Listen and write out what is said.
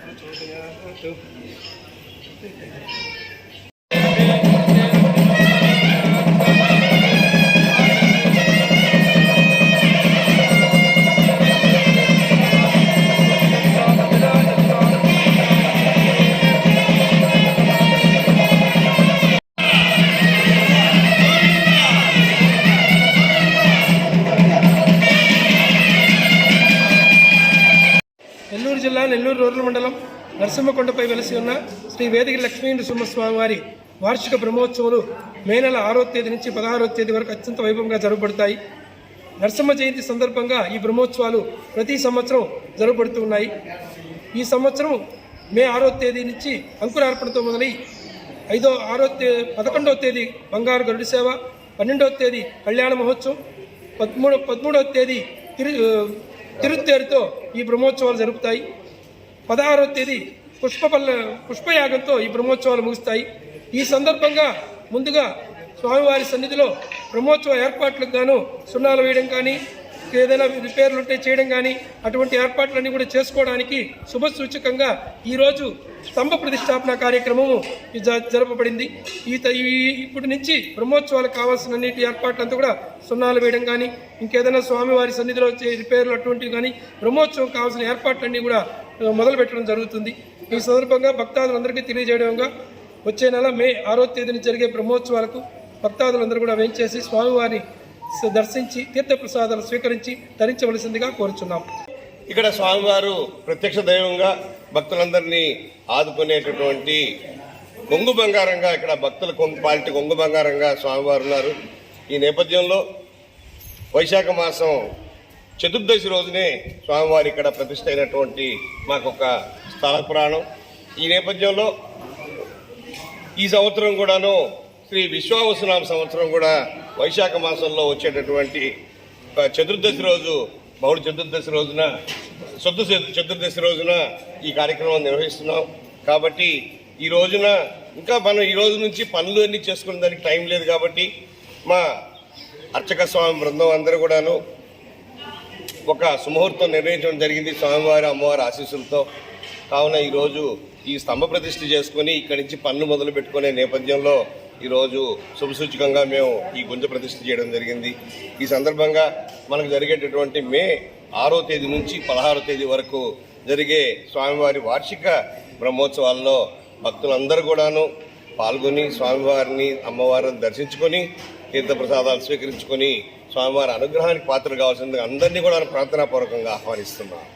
啊，对呀，啊都对。జిల్లా Nellore rural మండలం నరసింహకొండపై వెలసి ఉన్న శ్రీ వేదిక లక్ష్మీ నృసింహస్వామి వారి వార్షిక బ్రహ్మోత్సవాలు మే నెల ఆరో తేదీ నుంచి పదహారో తేదీ వరకు అత్యంత వైభవంగా జరగబడతాయి. నరసింహ జయంతి సందర్భంగా ఈ బ్రహ్మోత్సవాలు ప్రతి సంవత్సరం జరగబడుతూ ఉన్నాయి. ఈ సంవత్సరం మే ఆరో తేదీ నుంచి అంకురార్పణతో మొదలై ఐదో ఆరో తే పదకొండవ తేదీ బంగారు గరుడి సేవ పన్నెండవ తేదీ కళ్యాణ మహోత్సవం పదమూడు పదమూడవ తేదీ తిరు తిరుత్తేరుతో ఈ బ్రహ్మోత్సవాలు జరుపుతాయి. పదహారవ తేదీ పుష్పపల్ల పుష్పయాగంతో ఈ బ్రహ్మోత్సవాలు ముగుస్తాయి. ఈ సందర్భంగా ముందుగా స్వామివారి సన్నిధిలో బ్రహ్మోత్సవ ఏర్పాట్లకు గాను సున్నాలు వేయడం కానీ ఏదైనా రిపేర్లు ఉంటే చేయడం కానీ అటువంటి ఏర్పాట్లన్నీ కూడా చేసుకోవడానికి శుభ సూచకంగా ఈరోజు స్తంభ ప్రతిష్టాపన కార్యక్రమము జ- జరపబడింది. ఈ ఈ ఇప్పటి నుంచి బ్రహ్మోత్సవాలకు కావాల్సిన అన్నిటి ఏర్పాట్లంతా కూడా సున్నాలు వేయడం కానీ ఇంకేదైనా స్వామివారి సన్నిధిలో వచ్చే రిపేర్లు అటువంటివి కానీ బ్రహ్మోత్సవం కావాల్సిన ఏర్పాట్లన్నీ కూడా మొదలుపెట్టడం మొదలు పెట్టడం జరుగుతుంది. ఈ సందర్భంగా భక్తాదులందరికీ తెలియజేయడంగా వచ్చే నెల మే ఆరో తేదీన జరిగే బ్రహ్మోత్సవాలకు భక్తాదులందరూ కూడా వేయించేసి స్వామివారిని దర్శించి తీర్థప్రసాదాలు స్వీకరించి ధరించవలసిందిగా కోరుచున్నాం. ఇక్కడ స్వామివారు ప్రత్యక్ష దైవంగా భక్తులందరినీ ఆదుకునేటటువంటి కొంగు బంగారంగా ఇక్కడ భక్తుల కొంగు పాలిటి కొంగు బంగారంగా స్వామివారు ఉన్నారు. ఈ నేపథ్యంలో వైశాఖ మాసం చతుర్దశి రోజునే స్వామివారి ఇక్కడ ప్రతిష్ట అయినటువంటి మాకొక స్థల పురాణం. ఈ నేపథ్యంలో ఈ సంవత్సరం కూడాను శ్రీ విశ్వావసునామ సంవత్సరం కూడా వైశాఖ మాసంలో వచ్చేటటువంటి చతుర్దశి రోజు బహుళ చతుర్దశి రోజున శుద్ధ చతుర్దశి రోజున ఈ కార్యక్రమం నిర్వహిస్తున్నాం. కాబట్టి ఈ రోజున ఇంకా మనం ఈ రోజు నుంచి పనులు అన్నీ చేసుకునే దానికి టైం లేదు కాబట్టి మా అర్చక స్వామి బృందం అందరూ కూడాను ఒక సుముహూర్తం నిర్ణయించడం జరిగింది స్వామివారి అమ్మవారి ఆశీస్సులతో. కావున ఈరోజు ఈ స్తంభ ప్రతిష్ఠ చేసుకుని ఇక్కడి నుంచి పన్ను మొదలు పెట్టుకునే నేపథ్యంలో ఈరోజు శుభసూచకంగా మేము ఈ గుంజ ప్రతిష్ఠ చేయడం జరిగింది. ఈ సందర్భంగా మనకు జరిగేటటువంటి మే ఆరో తేదీ నుంచి పదహారో తేదీ వరకు జరిగే స్వామివారి వార్షిక బ్రహ్మోత్సవాల్లో భక్తులందరూ కూడాను పాల్గొని స్వామివారిని అమ్మవారిని దర్శించుకొని తీర్థప్రసాదాలు స్వీకరించుకొని స్వామివారి అనుగ్రహానికి పాత్ర కావాల్సింది అందరినీ కూడా ప్రార్థనాపూర్వకంగా ఆహ్వానిస్తున్నాను